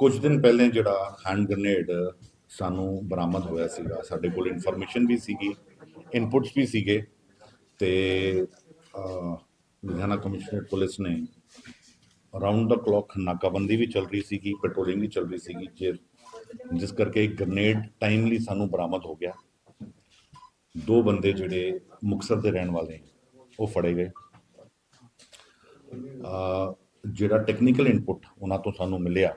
ਕੁਝ ਦਿਨ ਪਹਿਲੇ ਜਿਹੜਾ ਹੈਂਡ ਗ੍ਰਨੇਡ ਸਾਨੂੰ ਬਰਾਮਦ ਹੋਇਆ ਸੀਗਾ, ਸਾਡੇ ਕੋਲ ਇਨਫੋਰਮੇਸ਼ਨ ਵੀ ਸੀਗੀ ਇਨਪੁਟਸ ਵੀ ਸੀਗੇ ਤੇ ਲੁਧਿਆਣਾ ਕਮਿਸ਼ਨਰ ਪੁਲਿਸ ਨੇ ਰਾਉਂਡ ਦਾ ਕਲੌਕ ਨਾਕਾਬੰਦੀ ਵੀ ਚੱਲ ਰਹੀ ਸੀਗੀ ਪੈਟਰੋਲਿੰਗ ਵੀ ਚੱਲ ਰਹੀ ਸੀਗੀ, ਜੇ ਜਿਸ ਕਰਕੇ ਇੱਕ ਗ੍ਰਨੇਡ ਟਾਈਮਲੀ ਸਾਨੂੰ ਬਰਾਮਦ ਹੋ ਗਿਆ। ਦੋ ਬੰਦੇ ਜਿਹੜੇ ਮੁਕਤਸਰ ਦੇ ਰਹਿਣ ਵਾਲੇ ਉਹ ਫੜੇ ਗਏ। ਜਿਹੜਾ ਟੈਕਨੀਕਲ ਇਨਪੁਟ ਉਹਨਾਂ ਤੋਂ ਸਾਨੂੰ ਮਿਲਿਆ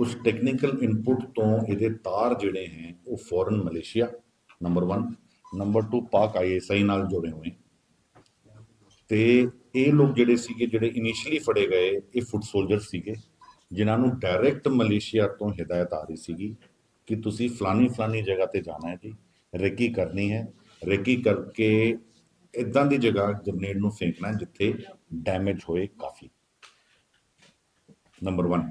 ਉਸ ਟੈਕਨੀਕਲ ਇਨਪੁਟ ਤੋਂ ਇਹਦੇ ਤਾਰ ਜਿਹੜੇ ਹੈ, ਉਹ ਫੋਰਨ ਮਲੇਸ਼ੀਆ ਨੰਬਰ 1 ਨੰਬਰ 2 ਪਾਕ ਆਈਐਸਆਈ ਨਾਲ ਜੁੜੇ ਹੋਏ। ਤੇ ਇਹ ਲੋਕ ਜਿਹੜੇ ਸੀਗੇ, ਜਿਹੜੇ ਇਨੀਸ਼ੀਅਲੀ ਫੜੇ ਗਏ, ਇਹ ਫੁੱਟ ਸੋਲਜਰ ਸੀਗੇ, ਜਿਨ੍ਹਾਂ ਨੂੰ ਡਾਇਰੈਕਟ ਮਲੇਸ਼ੀਆ ਤੋਂ ਹਦਾਇਤ ਆ ਰਹੀ ਸੀਗੀ ਕਿ ਤੁਸੀਂ ਫਲਾਨੀ ਫਲਾਨੀ ਜਗ੍ਹਾ ਤੇ ਜਾਣਾ ਹੈ ਜੀ, ਰੇਕੀ ਕਰਨੀ ਹੈ। ਰੇਕੀ ਕਰਕੇ ਇਦਾਂ ਦੀ ਜਗ੍ਹਾ ਗ੍ਰਨੇਡ ਨੂੰ ਫੇਂਕਣਾ ਜਿੱਥੇ ਡੈਮੇਜ ਹੋਏ ਕਾਫੀ। ਨੰਬਰ 1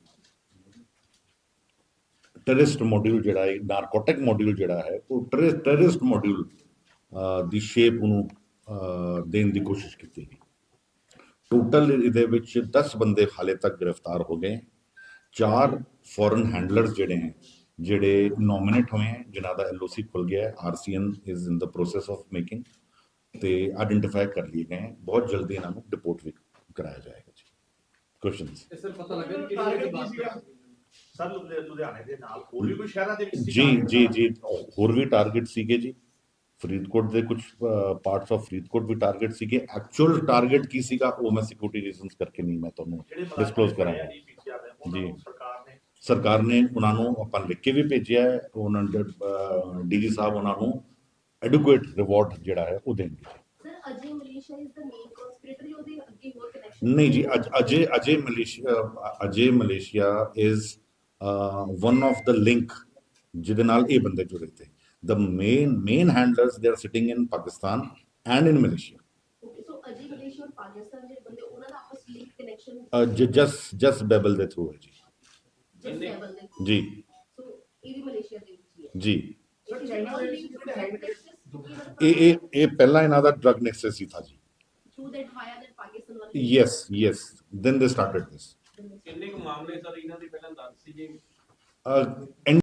ਟੈਰਰਿਸਟ ਮੋਡਿਊਲ ਜਿਹੜਾ ਹੈ ਨਾਰਕੋਟਿਕ ਮੋਡਿਊਲ ਜਿਹੜਾ ਹੈ, ਉਹ ਟੈਰਰਿਸਟ ਮੋਡਿਊਲ ਦੀ ਸ਼ੇਪ ਨੂੰ ਦੇਣ ਦੀ ਕੋਸ਼ਿਸ਼ ਕੀਤੀ ਗਈ। ਟੋਟਲ ਇਹਦੇ ਵਿੱਚ 10 ਬੰਦੇ ਹਾਲੇ ਤੱਕ ਗ੍ਰਿਫਤਾਰ ਹੋ ਗਏ। ਚਾਰ ਫੋਰਨ ਹੈਂਡਲਰਸ ਜਿਹੜੇ ਹੈ, ਜਿਹੜੇ ਨੋਮੀਨੇਟ ਹੋਏ ਹੈ, ਜਿਨ੍ਹਾਂ ਦਾ ਐਲਓਸੀ ਖੁੱਲ ਗਿਆ ਹੈ RCN is in the process of making ਤੇ ਆਇਡੈਂਟੀਫਾਈ ਕਰ ਲਏ ਗਏ ਬਹੁਤ ਜਲਦੀ ਇਹਨਾਂ ਨੂੰ ਡਿਪੋਰਟ ਵੀ ਕਰਾਇਆ ਜਾਏਗਾ ਜੀ। ਕੁਐਸਚਨਸ ਸਰ ਪਤਾ ਲੱਗਾ ਕਿ ਕਿਹੜੀ ਬਾਤ ਸਰ ਲੁਧਿ- ਲੁਧਿਆਣੇ ਦੇ ਨਾਲ ਹੋਰ ਵੀ ਕੋਈ ਸ਼ਹਿਰਾਂ ਦੇ ਵਿੱਚ ਸੀ ਜੀ ਜੀ? ਜੀ ਹੋਰ ਵੀ ਟਾਰਗੇਟ ਸੀਗੇ ਜੀ। ਫਰੀਦਕੋਟ ਦੇ ਕੁਝ ਪਾਰਟਸ ਆਫ ਫਰੀਦਕੋਟ ਵੀ ਟਾਰਗੇਟ ਸੀਗੇ। ਐਕਚੁਅਲ ਟਾਰਗੇਟ ਕੀ ਸੀਗਾ ਉਹ ਮੈਂ ਸਿਕਿਉਰਿਟੀ ਰੀਜ਼ਨਸ ਕਰਕੇ ਨਹੀਂ ਮੈਂ ਤੁਹਾਨੂੰ ਡਿਸਕਲੋਜ਼ ਕਰਾਂਗਾ। ਜੀ। ਸਰਕਾਰ ਨੇ ਸਰਕਾਰ ਨੇ ਉਹਨਾਂ ਨੂੰ ਆਪਾਂ ਲਿਖ ਕੇ ਵੀ ਭੇਜਿਆ ਹੈ ਉਹਨਾਂ ਦੇ ਡੀਜੀ ਸਾਹਿਬ ਉਹਨਾਂ ਨੂੰ ਐਡੁਕੁਏਟ ਰਿਵਾਰਡ ਜਿਹੜਾ ਹੈ ਉਹ ਦੇਣਗੇ। Sir Ajay Malaysia is the main conspiratory ਉਹਦੇ ਅੱਗੇ ਹੋਰ ਕਨੈਕਸ਼ਨ ਨਹੀਂ ਜੀ ਅਜੇ ਅਜੇ Malaysia Ajay Malaysia is one of the link ਜਿਹਦੇ ਨਾਲ ਇਹ ਬੰਦੇ ਜੁੜੇ ਤੇ the main main handlers they are sitting in pakistan and in malaysia. Okay so Ajay Malaysia ਔਰ ਪਾਕਿਸਤਾਨ ਜਿਹੜੇ ਬੰਦੇ ਉਹਨਾਂ ਦਾ ਆਪਸ link connection uh, j- just just babel ਦੇ ਥਰੂ ਹੈ ਜੀ ਜਸ ਹੈ ਬੰਦੇ ਜੀ ਸੋ ਇਹ ਵੀ ਮਲੇਸ਼ੀਆ ਦੇ ਵਿੱਚ ਹੀ ਹੈ ਜੀ ਸਰ ਚਾਈਨਾ ਦੇ ਵਿੱਚ ਜਿਹੜੇ ਹੈਂਡ ਇਹ ਇਹ ਇਹ ਪਹਿਲਾਂ ਇਹਨਾਂ ਦਾ ਡਰਗ ਨੈਕਸਸ ਸੀ ਥਾ ਜੀ through that via that Pakistan ਵਾਲੇ yes yes. Then they started this. ਕਿੰਨੇ ਕੁ ਮਾਮਲੇ ਸਰ ਇਹਨਾਂ ਦੇ ਪਹਿਲਾਂ ਦਰਜ ਸੀਗੇ? uh,